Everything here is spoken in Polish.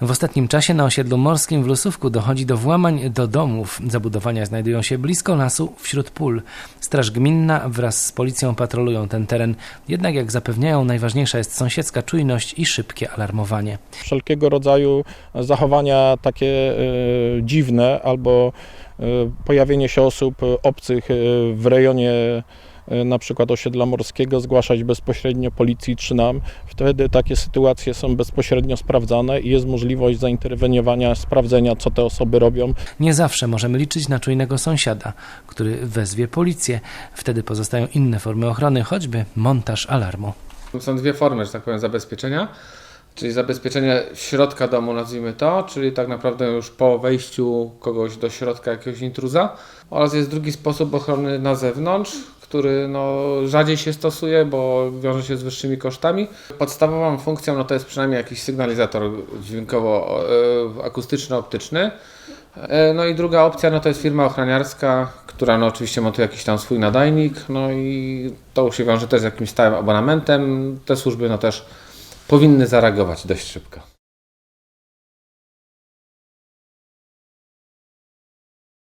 W ostatnim czasie na osiedlu morskim w Lusówku dochodzi do włamań do domów. Zabudowania znajdują się blisko lasu, wśród pól. Straż gminna wraz z policją patrolują ten teren. Jednak jak zapewniają, najważniejsza jest sąsiedzka czujność i szybkie alarmowanie. wszelkiego rodzaju zachowania takie e, dziwne albo e, pojawienie się osób obcych e, w rejonie na przykład osiedla morskiego zgłaszać bezpośrednio policji czy nam. Wtedy takie sytuacje są bezpośrednio sprawdzane i jest możliwość zainterweniowania, sprawdzenia co te osoby robią. Nie zawsze możemy liczyć na czujnego sąsiada, który wezwie policję. Wtedy pozostają inne formy ochrony, choćby montaż alarmu. Są dwie formy, że tak powiem, zabezpieczenia. Czyli zabezpieczenie środka domu, nazwijmy to, czyli tak naprawdę już po wejściu kogoś do środka, jakiegoś intruza. Oraz jest drugi sposób ochrony na zewnątrz, który no, rzadziej się stosuje, bo wiąże się z wyższymi kosztami. Podstawową funkcją no, to jest przynajmniej jakiś sygnalizator dźwiękowo-akustyczno-optyczny. E, No i druga opcja no to jest firma ochroniarska, która no oczywiście montuje jakiś tam swój nadajnik, no i to się wiąże też z jakimś stałym abonamentem. Te służby no też powinny zareagować dość szybko.